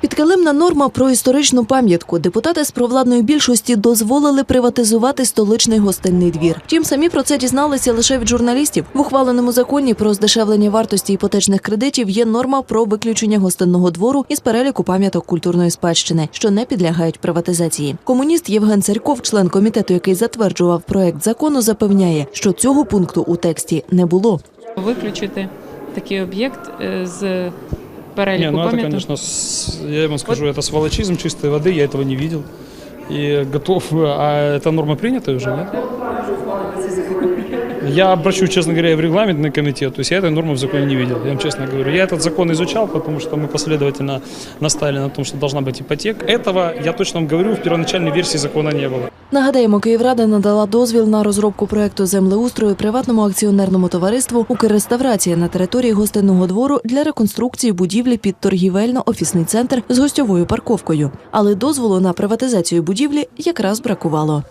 Підкилимна норма про історичну пам'ятку. Депутати з провладної більшості дозволили приватизувати столичний гостинний двір. Втім, самі про це дізналися лише від журналістів. В ухваленому законі про здешевлення вартості іпотечних кредитів є норма про виключення гостинного двору із переліку пам'яток культурної спадщини, що не підлягають приватизації. Комуніст Євген Царьков, член комітету, який затверджував проект закону, запевняє, що цього пункту у тексті не було. виключити такий об'єкт е, з Не, переліку ну это, пам'яток. конечно, с- я вам скажу, это сволочизм чистой воды, я этого не видел. И готов, а эта норма принята уже, нет? Я обращу, честно говоря, и в регламентный комитет, то есть я этой нормы в законе не видел, я вам честно говорю. Я этот закон изучал, потому что мы последовательно настаивали на том, что должна быть ипотека. Этого, я точно вам говорю, в первоначальной версии закона не было. Нагадаємо, Київрада надала дозвіл на розробку проекту землеустрою приватному акціонерному товариству «Укрреставрація» на території гостинного двору для реконструкції будівлі під торгівельно-офісний центр з гостьовою парковкою. Але дозволу на приватизацію будівлі якраз бракувало.